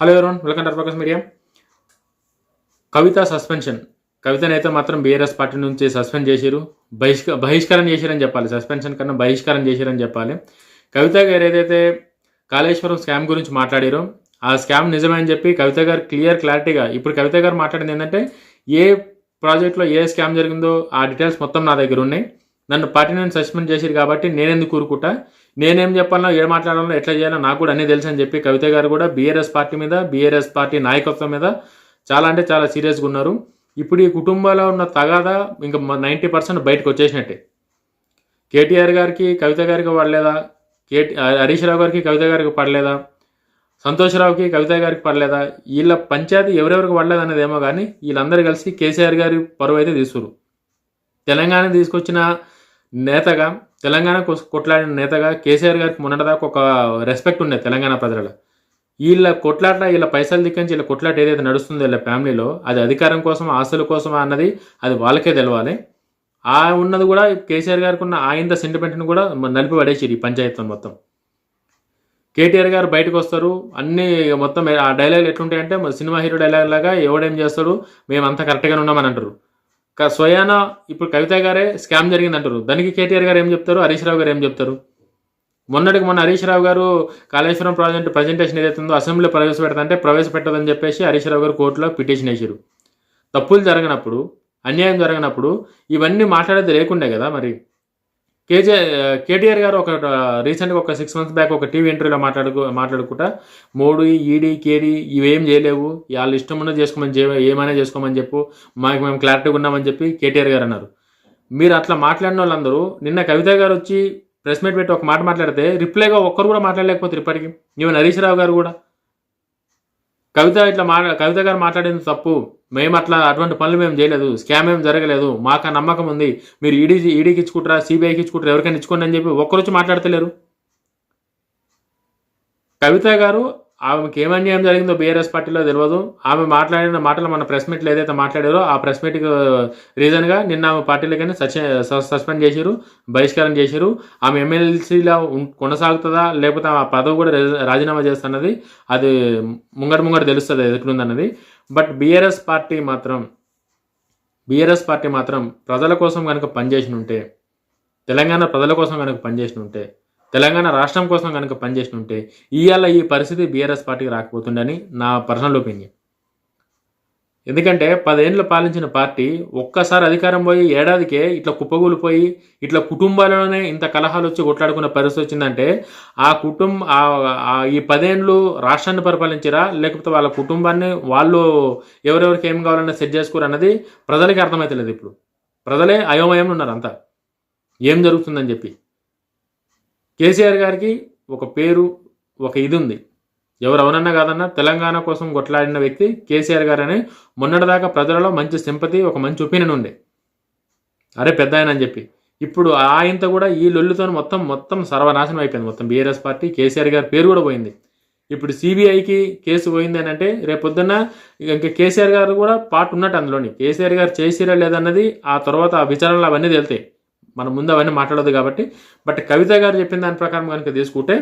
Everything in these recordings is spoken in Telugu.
Hello everyone welcome to focus media Kavitha suspension కవితనైతే మాత్రం బీఆర్ఎస్ పార్టీ నుంచి సస్పెండ్ చేసిరు బహిష్క బహిష్కరణ చేసిరని చెప్పాలి సస్పెన్షన్ కన్నా బహిష్కరణ చేసిరని చెప్పాలి కవిత గారు ఏదైతే కాళేశ్వరం స్కామ్ గురించి మాట్లాడారో ఆ స్కామ్ నిజమే అని చెప్పి కవిత గారు క్లియర్ క్లారిటీగా ఇప్పుడు కవిత గారు మాట్లాడింది ఏంటంటే ఏ ప్రాజెక్ట్లో ఏ స్కామ్ జరిగిందో ఆ డీటెయిల్స్ మొత్తం నా దగ్గర ఉన్నాయి. నన్ను పార్టీ నుంచి సస్పెండ్ చేసిరు కాబట్టి నేనెందుకు కూరుకుంటా నేనేం చెప్పాలో ఏం మాట్లాడాలో ఎట్లా చేయాలో నాకు కూడా అన్నీ తెలుసు అని చెప్పి కవిత గారు కూడా బీఆర్ఎస్ పార్టీ మీద బీఆర్ఎస్ పార్టీ నాయకత్వం మీద చాలా అంటే చాలా సీరియస్గా ఉన్నారు. ఇప్పుడు ఈ కుటుంబాల్లో ఉన్న తగాదా ఇంకా నైంటీ పర్సెంట్ బయటకు వచ్చేసినట్టే. కేటీఆర్ గారికి కవిత గారికి పడలేదా? కేటీ హరీష్ రావు గారికి కవిత గారికి పడలేదా? సంతోషరావుకి కవిత గారికి పడలేదా? వీళ్ళ పంచాయతీ ఎవరెవరికి పడలేదు అనేది కానీ వీళ్ళందరూ కలిసి కేసీఆర్ గారి పరువు అయితే తీసుకురు. తెలంగాణ తీసుకొచ్చిన నేతగా తెలంగాణ కొట్లాడిన నేతగా కేసీఆర్ గారికి మొన్నటిదాకా ఒక రెస్పెక్ట్ ఉండేది తెలంగాణ ప్రజలలో. వీళ్ళ కొట్లాట వీళ్ళ పైసలు దిక్కించి వీళ్ళ కొట్లాట ఏదైతే నడుస్తుందో వీళ్ళ ఫ్యామిలీలో అది అధికారం కోసం ఆస్తుల కోసం అన్నది అది వాళ్ళకే తెలవాలి. ఆ ఉన్నది కూడా కేసీఆర్ గారికి ఉన్న ఆయంత సెంటిమెంట్ని కూడా నలిపి పడేసిరు ఈ పంచాయతీ మొత్తం. కేటీఆర్ గారు బయటకు వస్తారు అన్ని మొత్తం ఆ డైలాగ్లు ఎట్లుంటాయంటే సినిమా హీరో డైలాగ్ లాగా ఎవడేం చేస్తాడు మేము అంతా కరెక్ట్గానే ఉన్నామని అంటారు. స్వయాన ఇప్పుడు కవిత గారే స్కామ్ జరిగింది అంటారు దానికి కేటీఆర్ గారు ఏం చెప్తారు? హరీష్ రావు గారు ఏం చెప్తారు? మొన్నటికి మొన్న హరీష్ రావు గారు కాళేశ్వరం ప్రాజెక్ట్ ప్రజెంటేషన్ ఏదైతే ఉందో అసెంబ్లీలో ప్రవేశపెడతంటే ప్రవేశపెట్టదని చెప్పేసి హరీష్ రావు గారు కోర్టులో పిటిషన్ వేసారు తప్పులు జరగనప్పుడు అన్యాయం జరగనప్పుడు ఇవన్నీ మాట్లాడేది లేకుండే కదా మరి. కేజే కేటీఆర్ గారు ఒక రీసెంట్గా ఒక సిక్స్ మంత్స్ బ్యాక్ ఒక టీవీ ఇంటర్వ్యూలో మాట్లాడుకు మాట్లాడుకుంటా మోడీ ఈడీ కేడీ ఇవేం చేయలేవు. వాళ్ళు ఇష్టం ఉన్నది చేసుకోమని చే ఏమైనా చేసుకోమని చెప్పు. మాకు మేము క్లారిటీగా ఉన్నామని చెప్పి కేటీఆర్ గారు అన్నారు. మీరు అట్లా మాట్లాడిన వాళ్ళందరూ నిన్న కవిత గారు వచ్చి ప్రెస్ మీట్ పెట్టి ఒక మాట మాట్లాడితే రిప్లైగా ఒక్కరు కూడా మాట్లాడలేకపోతారు ఇప్పటికీ. ఈవెన్ హరీష్ రావు గారు కూడా. కవిత ఇట్లా మా కవిత గారు మాట్లాడింది తప్పు. మేము అట్లా అటువంటి పనులు మేము చేయలేదు. స్కామ్ ఏం జరగలేదు. మాకు ఆ నమ్మకం ఉంది. మీరు ఈడీ ఈడీకి ఇచ్చుకుంటారా? సిబిఐకి ఇచ్చుకుంటారా? ఎవరికైనా ఇచ్చుకోండి అని చెప్పి ఒక్కరొచ్చి మాట్లాడతలేరు. కవిత గారు ఆమెకి ఏం అన్యాయం జరిగిందో బీఆర్ఎస్ పార్టీలో తెలియదు ఆమె మాట్లాడిన మాటలు మన ప్రెస్ మీట్లో ఏదైతే మాట్లాడారో ఆ ప్రెస్ మీట్కి రీజన్గా నిన్న ఆమె పార్టీలకైనా సస్పెండ్ చేశారు బహిష్కారం చేశారు. ఆమె ఎమ్మెల్సీలో కొనసాగుతుందా లేకపోతే ఆ పదవి కూడా రాజీనామా చేస్తున్నది అది ముంగడు ముంగట తెలుస్తుంది ఎదుటిందన్నది బట్ బీఆర్ఎస్ పార్టీ మాత్రం బీఆర్ఎస్ పార్టీ మాత్రం ప్రజల కోసం కనుక పనిచేసి ఉంటే తెలంగాణ ప్రజల కోసం కనుక పనిచేసి ఉంటే తెలంగాణ రాష్ట్రం కోసం కనుక పనిచేసి ఉంటే ఇవాళ ఈ పరిస్థితి బీఆర్ఎస్ పార్టీకి రాకపోతుండని నా పర్సనల్ ఒపీనియన్ ఎందుకంటే పదేళ్ళు పాలించిన పార్టీ ఒక్కసారి అధికారం పోయి ఏడాదికే ఇట్లా కుప్పగూలిపోయి ఇట్లా కుటుంబాలలోనే ఇంత కలహాలు వచ్చి కొట్లాడుకున్న పరిస్థితి వచ్చిందంటే ఆ కుటుంబ ఆ- ఈ పదేళ్ళు రాష్ట్రాన్ని పరిపాలించరా? లేకపోతే వాళ్ళ కుటుంబాన్ని వాళ్ళు ఎవరెవరికి ఏం కావాలన్నా సెట్ చేసుకోరు అన్నది ప్రజలకి అర్థమైతలేదు ఇప్పుడు. ప్రజలే అయోమయంలో ఉన్నారు అంతా ఏం జరుగుతుందని చెప్పి. కేసీఆర్ గారికి ఒక పేరు ఒక ఇది ఉంది ఎవరు అవునన్నా కాదన్నా తెలంగాణ కోసం కొట్లాడిన వ్యక్తి కేసీఆర్ గారు అని మొన్నటిదాకా ప్రజలలో మంచి సింపతి ఒక మంచి ఒపీనియన్ ఉండే అరే పెద్ద ఆయన అని చెప్పి. ఇప్పుడు ఆయంత కూడా ఈ లొల్లుతో మొత్తం మొత్తం సర్వనాశనం అయిపోయింది. మొత్తం బీఆర్ఎస్ పార్టీ కేసీఆర్ గారి పేరు కూడా పోయింది. ఇప్పుడు సిబిఐకి కేసు పోయింది అని అంటే రేపు పొద్దున్న ఇంకా కేసీఆర్ గారు కూడా పార్ట్ ఉన్నట్టు అందులోని. కేసీఆర్ గారు చేసిరా లేదన్నది ఆ తర్వాత ఆ విచారణలు అవన్నీ తేలుతాయి. మనం ముందు అవన్నీ మాట్లాడదు కాబట్టి. బట్ కవిత గారు చెప్పిన దాని ప్రకారం కనుక తీసుకుంటే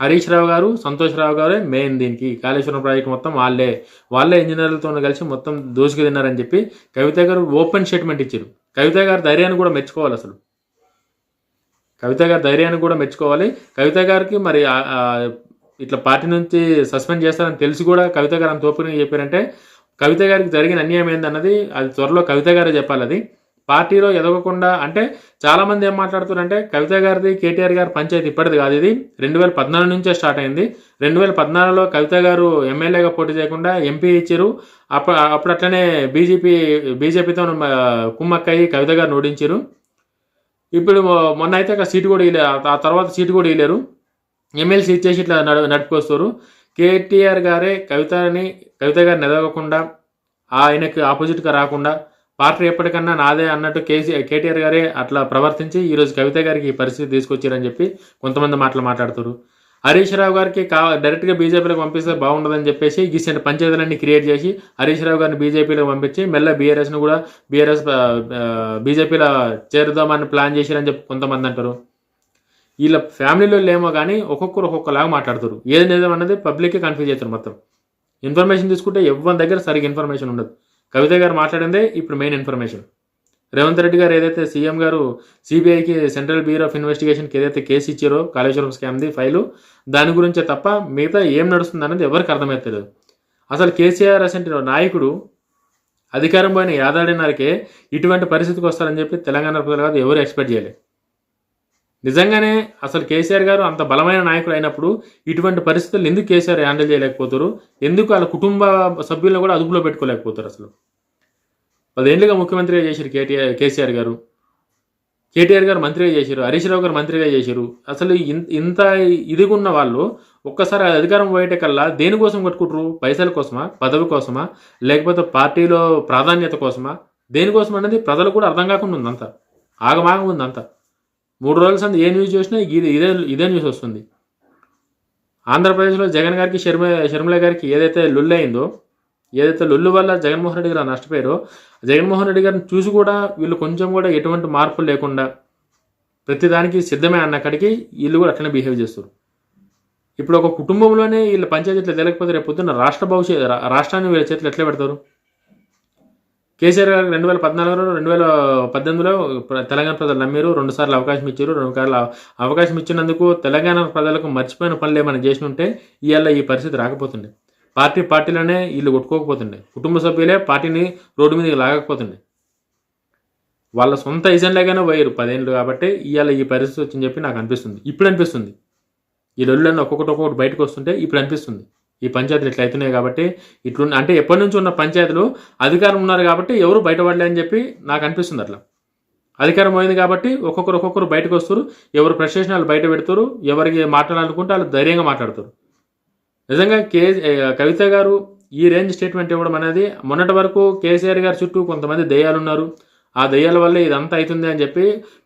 హరీష్ రావు గారు సంతోష్ రావు గారే మెయిన్ దీనికి. కాళేశ్వరం ప్రాజెక్ట్ మొత్తం వాళ్ళే. వాళ్ళే ఇంజనీర్లతో కలిసి మొత్తం దోసుకు తిన్నారని చెప్పి కవిత గారు ఓపెన్ స్టేట్మెంట్ ఇచ్చారు. కవిత గారు ధైర్యాన్ని కూడా మెచ్చుకోవాలి అసలు. కవిత గారి ధైర్యాన్ని కూడా మెచ్చుకోవాలి. కవిత గారికి మరి ఇట్లా పార్టీ నుంచి సస్పెండ్ చేస్తారని తెలిసి కూడా కవిత గారు అంత ఓపెన్గా చెప్పారంటే కవిత గారికి జరిగిన అన్యాయం ఏందన్నది అది త్వరలో కవిత గారే చెప్పాలి అది. పార్టీలో ఎదగకుండా అంటే చాలా మంది ఏం మాట్లాడుతున్నారంటే కవిత గారిది కేటీఆర్ గారి పంచాయతీ ఇప్పటిది కాదు ఇది. రెండు వేల పద్నాలుగు నుంచే స్టార్ట్ అయింది. రెండు వేల పద్నాలుగులో కవిత గారు ఎమ్మెల్యేగా పోటీ చేయకుండా ఎంపీ ఇచ్చారు. అప్పుడు అప్పుడు అట్లనే బీజేపీ బీజేపీతో కుమ్మక్కయ్యి కవిత గారిని ఓడించారు. ఇప్పుడు మొన్న అయితే ఒక సీటు కూడా ఇలే ఆ తర్వాత సీటు కూడా ఇలేరు. ఎమ్మెల్సీ ఇచ్చేసి ఇట్లా నడు నడుపుకొస్తారు. కేటీఆర్ గారే కవితని కవిత గారిని ఎదగకుండా ఆయనకి ఆపోజిట్గా రాకుండా పార్టీ ఎప్పటికన్నా నాదే అన్నట్టు కేసీ కేటీఆర్ గారే అట్లా ప్రవర్తించి ఈరోజు కవిత గారికి ఈ పరిస్థితి తీసుకొచ్చారని చెప్పి కొంతమంది మాటలు మాట్లాడుతారు హరీష్ రావు గారికి కా డైరెక్ట్గా బీజేపీలోకి పంపిస్తే బాగుండదని చెప్పేసి గీసిన పంచాయతీలన్నీ క్రియేట్ చేసి హరీష్ రావు గారిని బీజేపీలోకి పంపించి మెల్ల బీఆర్ఎస్ను కూడా బీఆర్ఎస్ బీజేపీలో చేరుదామని ప్లాన్ చేశారని చెప్పి కొంతమంది అంటారు. వీళ్ళ ఫ్యామిలీలో లేమో కానీ ఒక్కొక్కరు ఒక్కొక్కలాగా మాట్లాడతారు ఏది నిజం అన్నది పబ్లిక్కి కన్ఫ్యూజ్ అవుతారు మొత్తం. ఇన్ఫర్మేషన్ తీసుకుంటే ఎవరి దగ్గర సరిగ్గా ఇన్ఫర్మేషన్ ఉండదు. కవిత గారు మాట్లాడిందే ఇప్పుడు మెయిన్ ఇన్ఫర్మేషన్ రేవంత్ రెడ్డి గారు ఏదైతే సీఎం గారు సిబిఐకి సెంట్రల్ బ్యూరో ఆఫ్ ఇన్వెస్టిగేషన్కి ఏదైతే కేసు ఇచ్చారో కాళేశ్వరం స్కామ్ది ఫైలు దాని గురించే తప్ప మిగతా ఏం నడుస్తుంది అనేది ఎవరికి అర్థమవుతలేదు అసలు కేసీఆర్ అసంటి నాయకుడు అధికారం పోయిన యాదాడినారికే ఇటువంటి పరిస్థితికి వస్తారని చెప్పి తెలంగాణ ప్రజలు కాదు ఎవరు ఎక్స్పెక్ట్ చేయలేదు. నిజంగానే అసలు కేసీఆర్ గారు అంత బలమైన నాయకుడు అయినప్పుడు ఇటువంటి పరిస్థితులు ఎందుకు కేసీఆర్ హ్యాండిల్ చేయలేకపోతారు? ఎందుకు వాళ్ళ కుటుంబ సభ్యులను కూడా అదుపులో పెట్టుకోలేకపోతారు అసలు? పదేళ్ళుగా ముఖ్యమంత్రిగా చేశారు కేటీఆర్ కేసీఆర్ గారు. కేటీఆర్ గారు మంత్రిగా చేశారు హరీష్ రావు గారు మంత్రిగా చేశారు. అసలు ఇంత ఇదిగా ఉన్న వాళ్ళు ఒక్కసారి అధికారం పోయేటకల్లా దేనికోసం కట్టుకుంటారు? పైసల కోసమా? పదవి కోసమా? లేకపోతే పార్టీలో ప్రాధాన్యత కోసమా? దేనికోసం అనేది ప్రజలు కూడా అర్థం కాకుండా ఉంది ఆగమాగం ఉంది మూడు రోజుల సంది ఏ న్యూస్ చూసినా ఇది ఇదే ఇదే న్యూస్ వస్తుంది. ఆంధ్రప్రదేశ్లో జగన్ గారికి షర్మ షర్మిల గారికి ఏదైతే లొల్లు అయిందో ఏదైతే లొల్లు వల్ల జగన్మోహన్ రెడ్డి గారు నష్టపోయారో జగన్మోహన్ రెడ్డి గారిని చూసి కూడా వీళ్ళు కొంచెం కూడా ఎటువంటి మార్పులు లేకుండా ప్రతిదానికి సిద్ధమే అన్నక్కడికి వీళ్ళు కూడా అట్లనే బిహేవ్ చేస్తారు. ఇప్పుడు ఒక కుటుంబంలోనే వీళ్ళ పంచాయతీ ఎట్లా తెలియకపోతే రేపు పొద్దున్న రాష్ట్ర భవిష్యత్ రాష్ట్రాన్ని వీళ్ళ చేతులు ఎట్లా పెడతారు? కేసీఆర్ గారికి రెండు వేల పద్నాలుగులో రెండు వేల పద్దెనిమిదిలో తెలంగాణ ప్రజలు నమ్మారు. రెండు సార్లు అవకాశం ఇచ్చారు. రెండు సార్లు అవకాశం ఇచ్చినందుకు తెలంగాణ ప్రజలకు మర్చిపోయిన పనులు ఏమైనా చేసి ఉంటే ఇవాళ ఈ పరిస్థితి రాకపోతుండే. పార్టీ పార్టీలోనే వీళ్ళు కొట్టుకోకపోతుండే. కుటుంబ సభ్యులే పార్టీని రోడ్డు మీదకి లాగకపోతుండే. వాళ్ళ సొంత ఎజెండాగానే పోయారు పదేళ్ళు కాబట్టి ఇవాళ ఈ పరిస్థితి వచ్చిందని చెప్పి నాకు అనిపిస్తుంది. ఇప్పుడు అనిపిస్తుంది. ఈ లొల్లులన్నీ ఒక్కొక్కటి ఒక్కొక్కటి బయటకు వస్తుంటే ఇప్పుడు అనిపిస్తుంది. ఈ పంచాయతీలు ఇట్లా అవుతున్నాయి కాబట్టి ఇట్లు అంటే ఎప్పటి నుంచి ఉన్న పంచాయతీలు అధికారం ఉన్నారు కాబట్టి ఎవరు బయటపడలే అని చెప్పి నాకు అనిపిస్తుంది అట్లా. అధికారం పోయింది కాబట్టి ఒక్కొక్కరు ఒక్కొక్కరు బయటకు వస్తారు. ఎవరు ప్రశ్న వాళ్ళు బయట పెడతారు. ఎవరికి మాట్లాడాలనుకుంటే వాళ్ళు ధైర్యంగా మాట్లాడతారు. నిజంగా కే కవిత గారు ఈ రేంజ్ స్టేట్మెంట్ ఇవ్వడం అనేది మొన్నటి వరకు కేసీఆర్ గారి చుట్టూ కొంతమంది దయ్యాలు ఉన్నారు. ఆ దయ్యాల వల్ల ఇదంతా అవుతుంది అని చెప్పి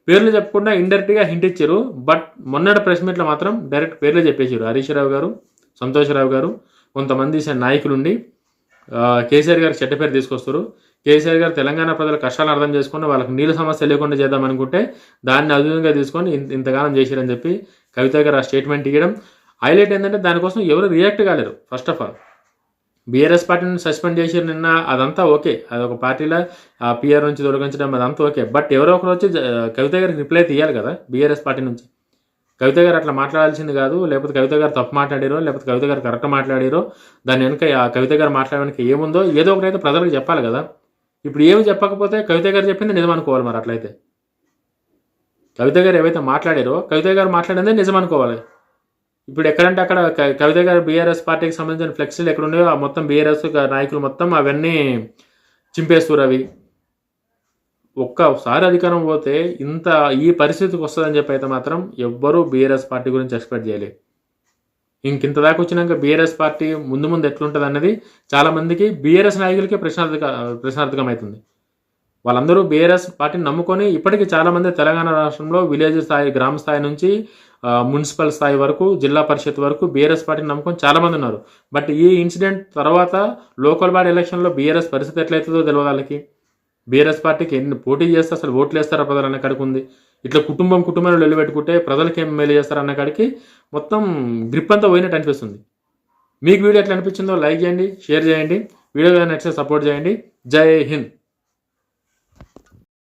పేర్లు చెప్పకుండా ఇండైరెక్ట్గా హింట్ ఇచ్చారు. బట్ మొన్నటి ప్రెస్ మీట్లో మాత్రం డైరెక్ట్ పేర్లు చెప్పేశారు హరీష్ రావు గారు. సంతోషరావు గారు కొంతమంది నాయకులుండి కేసీఆర్ గారికి చెడ్డ పేరు తీసుకొస్తారు. కేసీఆర్ గారు తెలంగాణ ప్రజల కష్టాలను అర్థం చేసుకుని వాళ్ళకి నీళ్ళ సమస్య లేకుండా చేద్దాం అనుకుంటే దాన్ని అదునుగా తీసుకొని ఇంత చేశారని చెప్పి కవిత గారు ఆ స్టేట్మెంట్ ఇవ్వడం హైలైట్ ఏంటంటే దానికోసం ఎవరు రియాక్ట్ కాలేరు ఫస్ట్ ఆఫ్ ఆల్. బీఆర్ఎస్ పార్టీని సస్పెండ్ చేసి నిన్న అదంతా ఓకే. అదొక పార్టీలో ఆ పిఆర్ నుంచి తొలగించడం అదంతా ఓకే. బట్ ఎవరో ఒకరు వచ్చి కవిత గారికి రిప్లై తీయాలి కదా బీఆర్ఎస్ పార్టీ నుంచి. కవిత గారు అట్లా మాట్లాడాల్సింది కాదు లేకపోతే కవిత గారు తప్పు మాట్లాడారో లేకపోతే కవిత గారు కరెక్ట్ మాట్లాడారో దాని వెనుక ఆ కవిత గారు మాట్లాడడానికి ఏముందో ఏదో ఒకటి అయితే ప్రజలకు చెప్పాలి కదా. ఇప్పుడు ఏమి చెప్పకపోతే కవిత గారు చెప్పింది నిజం అనుకోవాలి మరి అట్లయితే. కవిత గారు ఏవైతే మాట్లాడారో కవిత గారు మాట్లాడిందే నిజం అనుకోవాలి. ఇప్పుడు ఎక్కడంటే అక్కడ కవిత గారు బీఆర్ఎస్ పార్టీకి సంబంధించిన ఫ్లెక్సీలు ఎక్కడ ఉన్నాయో ఆ మొత్తం బీఆర్ఎస్ నాయకులు మొత్తం అవన్నీ చింపేస్తారు అవి. ఒక్కసారి అధికారం పోతే ఇంత ఈ పరిస్థితికి వస్తుందని చెప్పి అయితే మాత్రం ఎవ్వరూ బీఆర్ఎస్ పార్టీ గురించి ఎక్స్పెక్ట్ చేయలేదు. ఇంకింత దాకా వచ్చినాక బీఆర్ఎస్ పార్టీ ముందు ముందు ఎట్లుంటుంది అన్నది చాలామందికి బీఆర్ఎస్ నాయకులకే ప్రశ్నార్థక ప్రశ్నార్థకం అవుతుంది వాళ్ళందరూ బీఆర్ఎస్ పార్టీని నమ్ముకొని ఇప్పటికీ చాలామంది తెలంగాణ రాష్ట్రంలో విలేజ్ స్థాయి గ్రామ స్థాయి నుంచి మున్సిపల్ స్థాయి వరకు జిల్లా పరిషత్ వరకు బీఆర్ఎస్ పార్టీని నమ్ముకొని చాలామంది ఉన్నారు. బట్ ఈ ఇన్సిడెంట్ తర్వాత లోకల్ బాడీ ఎలక్షన్లో బీఆర్ఎస్ పరిస్థితి ఎట్లయితుందో తెలియదు వాళ్ళకి? బీఆర్ఎస్ పార్టీకి ఎన్ని పోటీ చేస్తే అసలు ఓట్లు వేస్తారా ప్రజలు అన్న కాడికి ఉంది. ఇట్లా కుటుంబం కుటుంబంలో వెళ్ళి పెట్టుకుంటే ప్రజలకి ఏం మేలు చేస్తారు అన్న కాడికి మొత్తం గ్రిప్ అంతా పోయినట్టు అనిపిస్తుంది. మీకు వీడియో ఎట్లా అనిపించిందో లైక్ చేయండి షేర్ చేయండి వీడియో నచ్చితే సపోర్ట్ చేయండి. జై హింద్.